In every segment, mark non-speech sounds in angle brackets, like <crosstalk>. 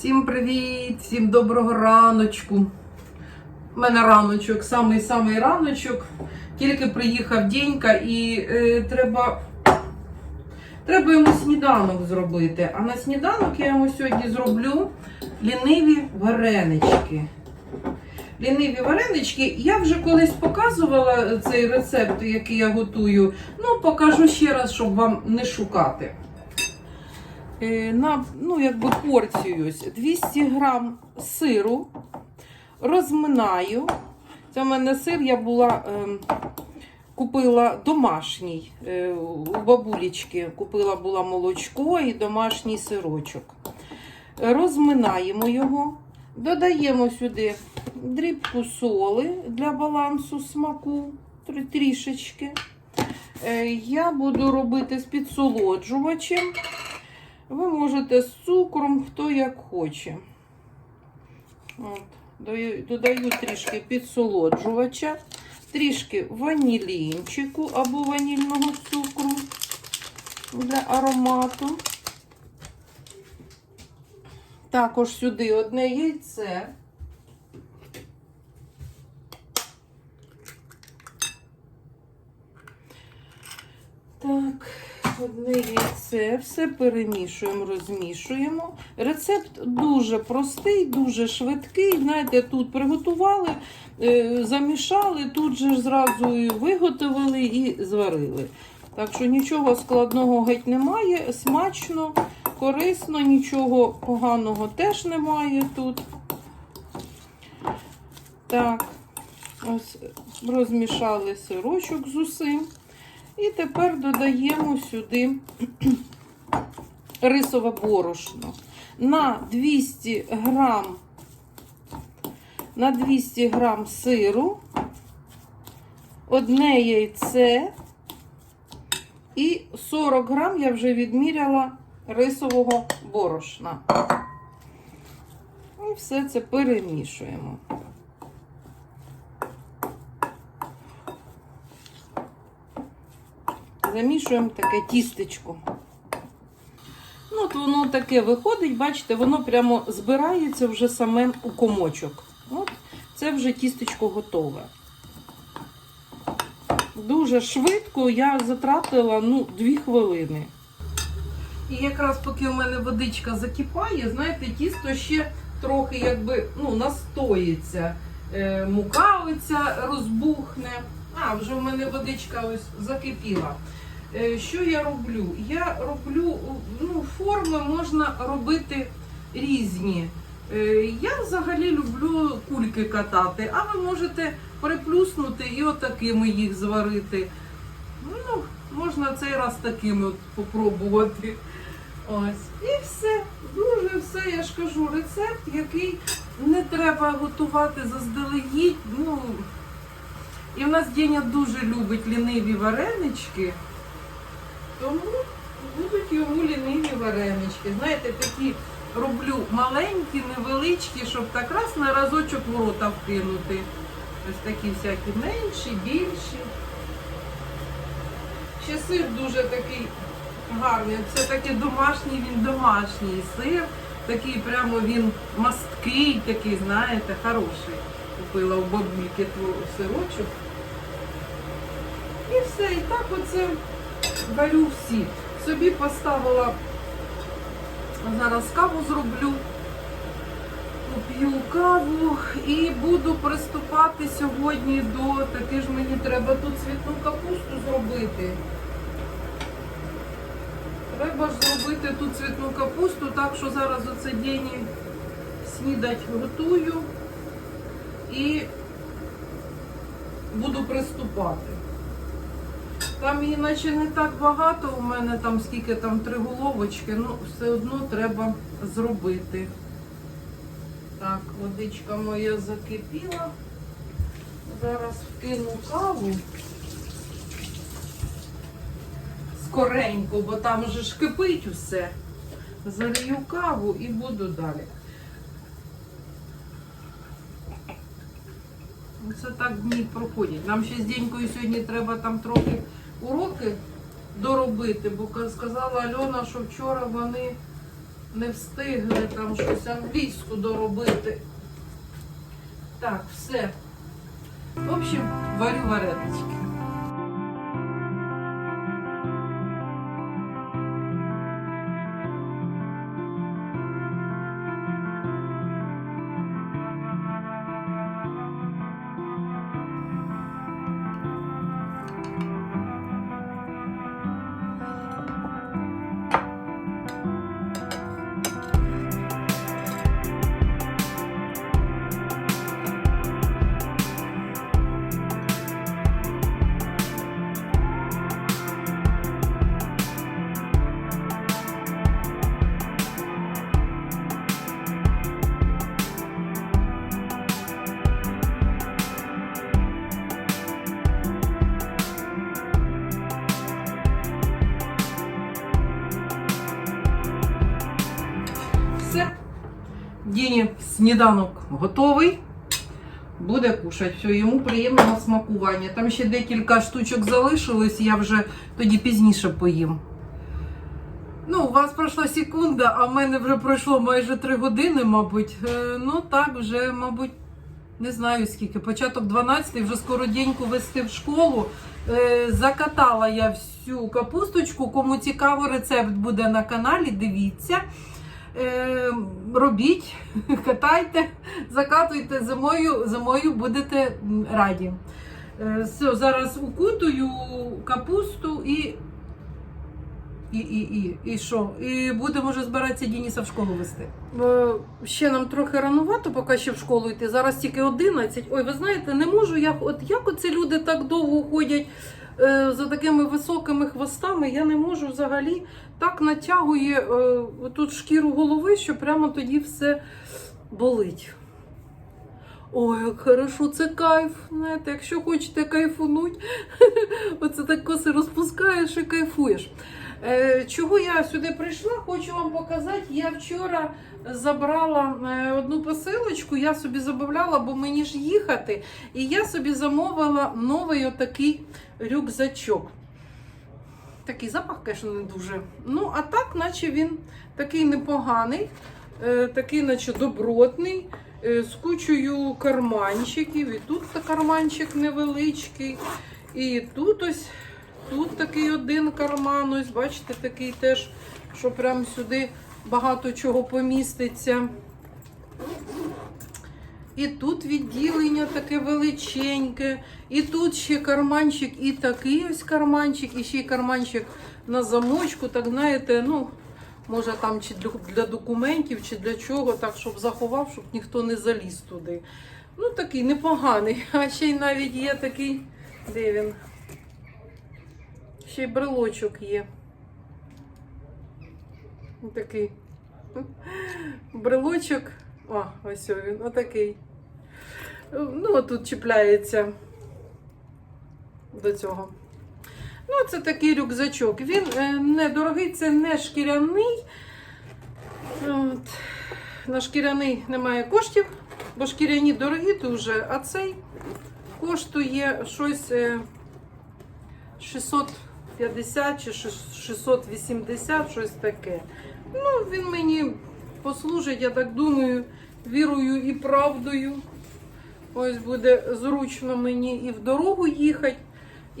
Всім привіт, всім доброго раночку. У мене раночок, самий-самий раночок. Тільки приїхав Дінька і е, треба, треба йому сніданок зробити. А на сніданок я йому сьогодні зроблю ліниві варенички. Ліниві варенички. Я вже колись показувала цей рецепт, який я готую. Ну, покажу ще раз, щоб вам не шукати. Е, на ну, якби порцію ось 200 грам сиру розминаю. Це в мене сир я була, ем, купила домашній е, у бабулечки. Купила була молочко і домашній сирочок. Розминаємо його, додаємо сюди дрібку соли для балансу смаку трішечки. Е, Я буду робити з підсолоджувачем. Ви можете з цукром, хто як хоче. От. Додаю трішки підсолоджувача, трішки ванілінчику або ванільного цукру для аромату. Також сюди одне яйце. Так, одне яйце, все перемішуємо, розмішуємо. Рецепт дуже простий, дуже швидкий. Знаєте, тут приготували, е, замішали, тут же зразу виготовили і зварили. Так що нічого складного геть немає. Смачно, корисно, нічого поганого теж немає тут. Так, ось розмішали сирочок з усім. І тепер додаємо сюди рисове борошно. На 200 грам, на 200 грам сиру, одне яйце і 40 грам я вже відміряла рисового борошна. І все це перемішуємо. Замішуємо таке тістечко. Ну, от воно таке виходить, бачите, воно прямо збирається вже саме у комочок. От, це вже тістечко готове. Дуже швидко я затратила ну, 2 хвилини. І якраз поки у мене водичка закипає, знаєте, тісто ще трохи якби ну, настоїться. Е, мука оця розбухне. А, вже в мене водичка ось закипіла. Е, Що я роблю? Я роблю ну, форми можна робити різні. Е, Я взагалі люблю кульки катати, а ви можете приплюснути і отакими їх зварити. Ну, можна цей раз такими от попробувати. Ось. І все. Дуже все, я ж кажу, рецепт, який не треба готувати заздалегідь. Ну, і в нас Деня дуже любить ліниві варенички. Тому будуть йому ліниві варенички. Знаєте, такі роблю маленькі, невеличкі, щоб так раз на разочок в вкинути. Ось такі всякі менші, більші. Ще сир дуже такий гарний. Це такий домашній, він домашній сир. Такий прямо він масткий, такий, знаєте, хороший. Купила у бабульки сирочок. І все, і так оце варю всі. Собі поставила, зараз каву зроблю, п'ю каву і буду приступати сьогодні до, таки ж мені треба тут цвітну капусту зробити. Треба ж зробити тут цвітну капусту, так що зараз оце день снідать готую і буду приступати. Там її наче не так багато, у мене там скільки там три головочки, ну все одно треба зробити. Так, водичка моя закипіла. Зараз вкину каву. Скоренько, бо там вже ж кипить усе. Залью каву і буду далі. Це так дні проходять. Нам ще з Денькою сьогодні треба там трохи уроки доробити, бо сказала Альона, що вчора вони не встигли там щось англійську доробити. Так, все. В общем, варю варенички. Діні сніданок готовий. Буде кушати. Все, йому приємного смакування. Там ще декілька штучок залишилось, я вже тоді пізніше поїм. Ну, у вас пройшла секунда, а в мене вже пройшло майже три години, мабуть. Е, ну так, вже, мабуть, не знаю скільки. Початок 12 вже скоро деньку вести в школу. Е, закатала я всю капусточку. Кому цікаво, рецепт буде на каналі. Дивіться. Робіть, <laughs> катайте, закатуйте зимою, зимою будете раді. Е, все, зараз укутую капусту і. І, і, і, і що? І будемо вже збиратися Дініса в школу вести. Е, ще нам трохи ранувато, поки ще в школу йти. Зараз тільки 11. Ой, ви знаєте, не можу я. От як оці люди так довго ходять за такими високими хвостами, я не можу взагалі так натягує е, тут шкіру голови, що прямо тоді все болить. Ой, як хорошо, це кайф. Знаєте, якщо хочете кайфунуть, <laughs> оце так коси розпускаєш і кайфуєш. Е, чого я сюди прийшла, хочу вам показати. Я вчора забрала е, одну посилочку, я собі замовляла, бо мені ж їхати. І я собі замовила новий отакий рюкзачок. Такий запах, звісно, не дуже. Ну, а так, наче він такий непоганий, е, такий, наче добротний, з кучою карманчиків. І тут карманчик невеличкий. І тут ось тут такий один карман. Ось, бачите, такий теж, що прям сюди багато чого поміститься. І тут відділення таке величеньке, і тут ще карманчик, і такий ось карманчик, і ще й карманчик на замочку. Так знаєте, ну, може там чи для, документів, чи для чого, так, щоб заховав, щоб ніхто не заліз туди. Ну, такий непоганий. <laughs> А ще й навіть є такий, де він? Ще й брелочок є. Такий <laughs> брелочок. О, ось він, отакий. Ну, тут чіпляється до цього. Ну, це такий рюкзачок. Він е, недорогий, це не шкіряний. От. На шкіряний немає коштів, бо шкіряні дорогі дуже, а цей коштує щось е, 650 чи 680, щось таке. Ну, він мені послужить, я так думаю, вірою і правдою. Ось буде зручно мені і в дорогу їхати,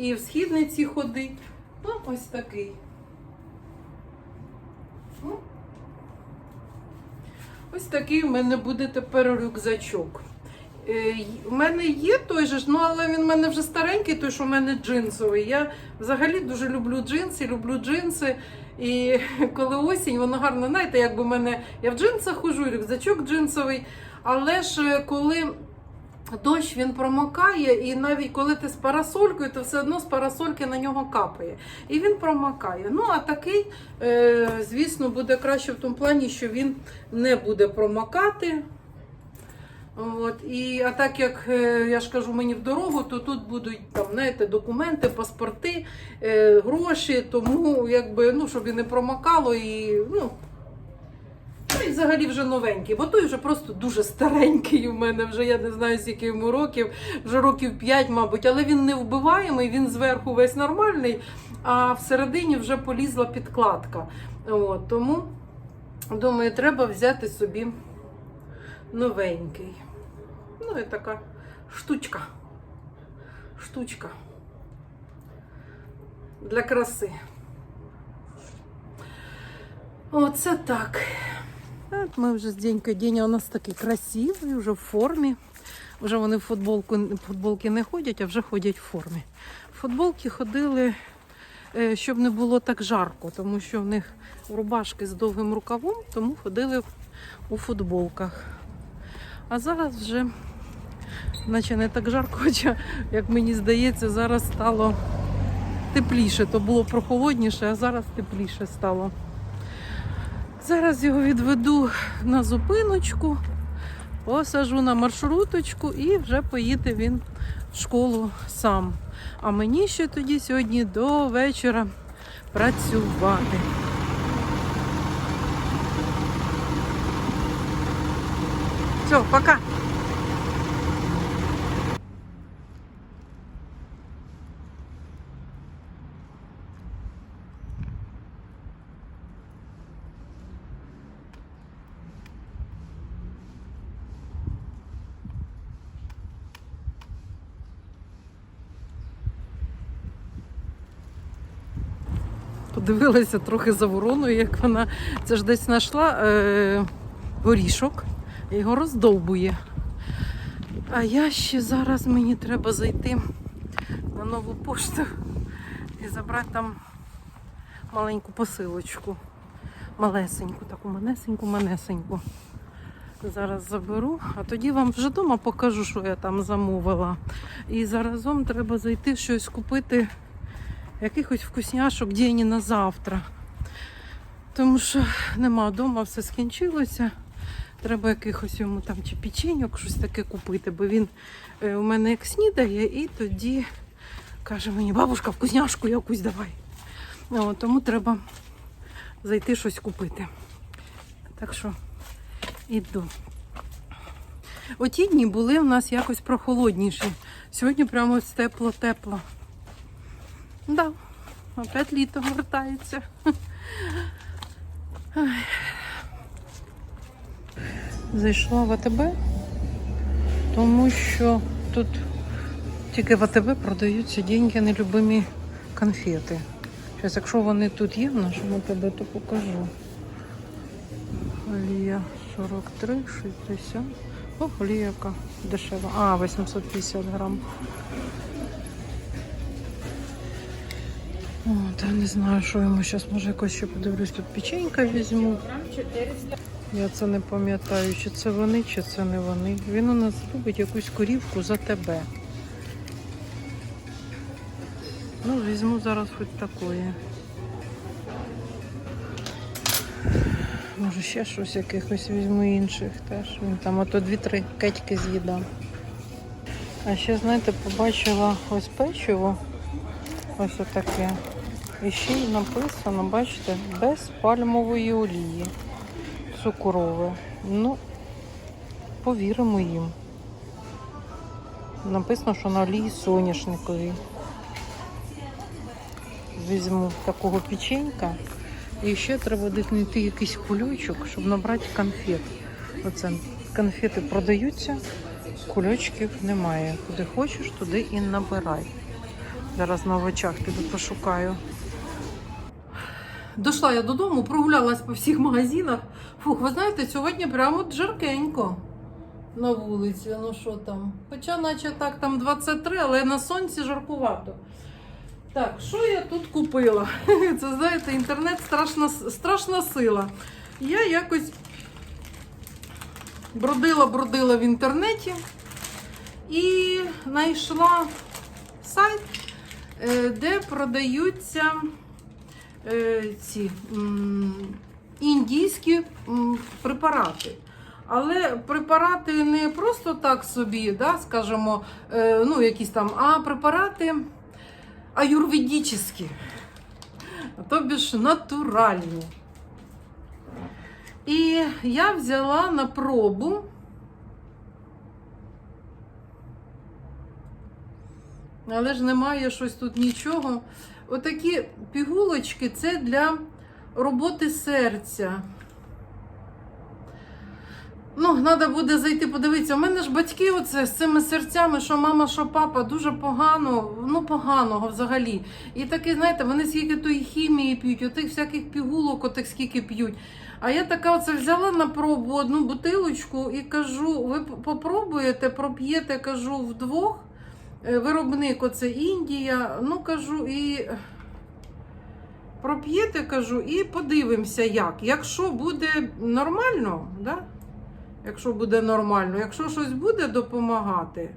і в східниці ходити. Ну, ось такий. Ну, Ось такий в мене буде тепер рюкзачок. Е, У мене є той же, ж, ну але він в мене вже старенький, той, що в мене джинсовий. Я взагалі дуже люблю джинси, люблю джинси. І <laughs> коли осінь, воно гарно, знаєте, якби мене я в джинсах хожу, рюкзачок джинсовий. Але ж е, коли дощ він промокає, і навіть коли ти з парасолькою, то все одно з парасольки на нього капає. І він промокає. Ну, а такий, е, звісно, буде краще в тому плані, що він не буде промокати. От, і, а так як е, я ж кажу, мені в дорогу, то тут будуть там, знаєте, документи, паспорти, е, гроші, тому якби, ну, щоб і не промокало, і ну, взагалі вже новенький, бо той вже просто дуже старенький у мене, вже я не знаю, скільки йому років, вже років 5, мабуть, але він не вбиваємий, він зверху весь нормальний, а всередині вже полізла підкладка. От, тому Думаю, треба взяти собі новенький. Ну, і така штучка. Штучка. Для краси. Оце так. От ми вже з Денькою. Деня у нас такий красивий, вже в формі. Вже вони в футболку, футболки не ходять, а вже ходять в формі. Футболки ходили, е, щоб не було так жарко, тому що в них рубашки з довгим рукавом, тому ходили у футболках. А зараз вже, наче не так жарко, хоча, як мені здається, зараз стало тепліше. То було прохолодніше, а зараз тепліше стало. Зараз його відведу на зупиночку, посажу на маршруточку і вже поїде він в школу сам. А мені ще тоді сьогодні до вечора працювати. Все, пока. Подивилася трохи за вороною, як вона це ж десь знайшла е, горішок і його роздовбує. А я ще зараз мені треба зайти на нову пошту і забрати там маленьку посилочку. Малесеньку, таку манесеньку, манесеньку. Зараз заберу, а тоді вам вже вдома покажу, що я там замовила. І заразом треба зайти щось купити якихось вкусняшок день на завтра. Тому що нема вдома, все скінчилося. Треба якихось йому там чи печеньок, щось таке купити, бо він е, у мене як снідає, і тоді каже мені, бабушка, вкусняшку якусь давай. О, тому треба зайти щось купити. Так що іду. Оті дні були у нас якось прохолодніші. Сьогодні прямо тепло-тепло. Да, опять літо вертається. Зайшла в АТБ, тому що тут тільки в АТБ продаються деньги нелюбимі конфети. Зараз, якщо вони тут є в нашому АТБ, то покажу. Олія 43, 60. О, олія яка дешева. А, 850 грам. О, та не знаю, що йому зараз може якось ще подивлюсь, тут печенька візьму. Я це не пам'ятаю, чи це вони, чи це не вони. Він у нас любить якусь корівку за тебе. Ну, візьму зараз хоч такої. Може ще щось якихось візьму інших теж. Він там ото дві-три кетьки з'їдав. А ще, знаєте, побачила ось печиво. Ось отаке. І ще й написано, бачите, без пальмової олії. Цукрове. Ну, повіримо їм. Написано, що на олії соняшниковій. Візьму такого печенька. І ще треба знайти якийсь кульочок, щоб набрати конфет. Оце конфети продаються, кульочків немає. Куди хочеш, туди і набирай. Зараз на очах піду пошукаю. Дошла я додому, прогулялась по всіх магазинах. Фух, ви знаєте, сьогодні прямо жаркенько на вулиці. Ну що там? Хоча, наче так, там 23, але на сонці жаркувато. Так, що я тут купила? <laughs> Це знаєте, інтернет страшна, страшна сила. Я якось бродила-бродила в інтернеті і знайшла сайт, е, де продаються ці індійські препарати. Але препарати не просто так собі, да, скажімо, е, ну, якісь там, а препарати аюрведічні, тобі ж натуральні. І я взяла на пробу але ж немає щось тут нічого. Отакі пігулочки це для роботи серця. Ну, треба буде зайти подивитися. У мене ж батьки оце з цими серцями, що мама, що папа, дуже погано, ну поганого взагалі. І таке, знаєте, вони скільки тої хімії п'ють, отих всяких пігулок, отих скільки п'ють. А я така оце взяла на пробу одну бутилочку і кажу: ви попробуєте, проп'єте, кажу, вдвох. Е, Виробник оце Індія. Ну кажу, і проп'єте, кажу, і подивимося, як. Якщо буде нормально, да? якщо буде нормально, якщо щось буде допомагати,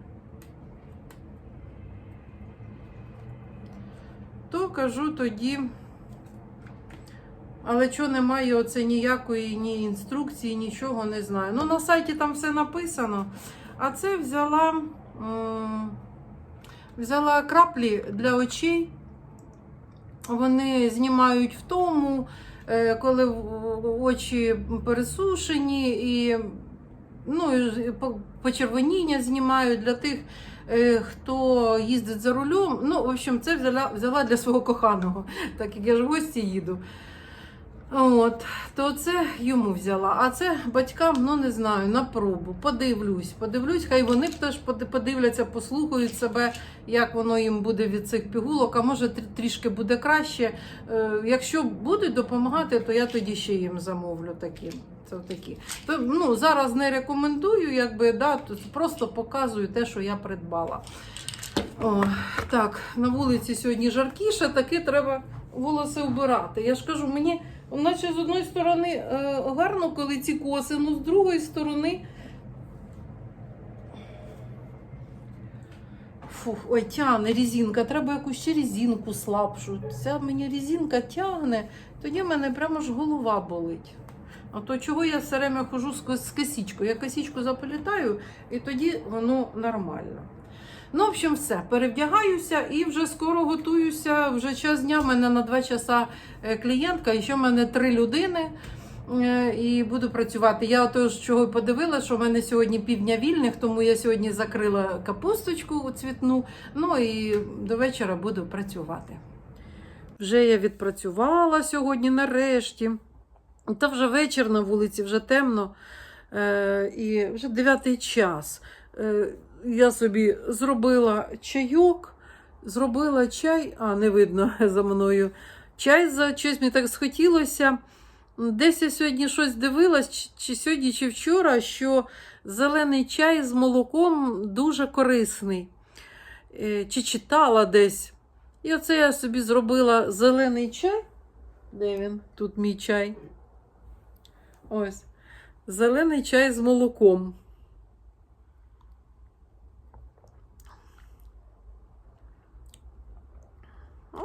то кажу тоді. Але чого немає оце ніякої ні інструкції, нічого не знаю. Ну, на сайті там все написано. А це взяла, взяла краплі для очей. Вони знімають втому, е, коли очі пересушені, і, ну, і почервоніння знімають для тих, е, хто їздить за рулем. Ну, в общем, це взяла, взяла для свого коханого, так як я ж в гості їду. От, то це йому взяла. А це батькам, ну не знаю, на пробу. Подивлюсь, подивлюсь, хай вони теж подивляться, послухають себе, як воно їм буде від цих пігулок. А може трішки буде краще. Е, якщо будуть допомагати, то я тоді ще їм замовлю такі. Це такі. То, ну, зараз не рекомендую, якби, да, просто показую те, що я придбала. О, так, на вулиці сьогодні жаркіше, таки треба волоси вбирати. Я ж кажу, мені наче з одної сторони е, гарно, коли ці коси, ну з другої сторони. Фух, ой, тягне резинка, треба якусь ще резинку слабшу. Ця мені резинка тягне, тоді в мене прямо ж голова болить. А то чого я все время хожу з, кос- з косічкою? Я косічку заплітаю, і тоді воно нормально. Ну, в общем, все, перевдягаюся і вже скоро готуюся. Вже час дня в мене на 2 часа е, клієнтка, і ще в мене три людини. е, І буду працювати. Я отож чого й подивилася, що в мене сьогодні півдня вільних, тому я сьогодні закрила капусточку цвітну. Ну і до вечора буду працювати. Вже я відпрацювала сьогодні нарешті. Та вже вечір на вулиці, вже темно. Е, і вже дев'ятий час. Я собі зробила чайок, зробила чай, а не видно <laughs> за мною. Чай за щось мені так схотілося. Десь я сьогодні щось дивилась, чи сьогодні, чи вчора, що зелений чай з молоком дуже корисний. Е, Чи читала десь. І оце я собі зробила зелений чай. Де він? Тут мій чай. Ось. Зелений чай з молоком.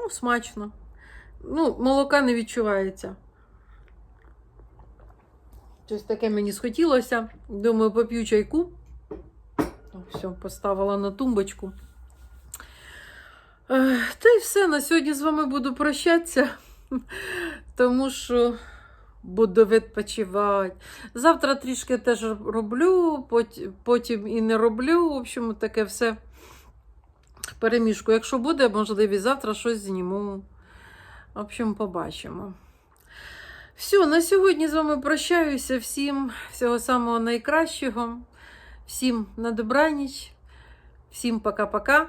Ну, смачно. Ну, молока не відчувається. Щось таке мені схотілося. Думаю, поп'ю чайку. Все, поставила на тумбочку. Та й все. На сьогодні з вами буду прощатися, тому що буду відпочивати. Завтра трішки теж роблю, потім і не роблю. В общем, таке все перемішку. Якщо буде можливість, завтра щось зніму. В общем, побачимо. Все, на сьогодні з вами прощаюся. Всім всього самого найкращого. Всім на добраніч. Всім пока-пока.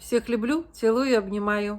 Всіх люблю, цілую, обнімаю.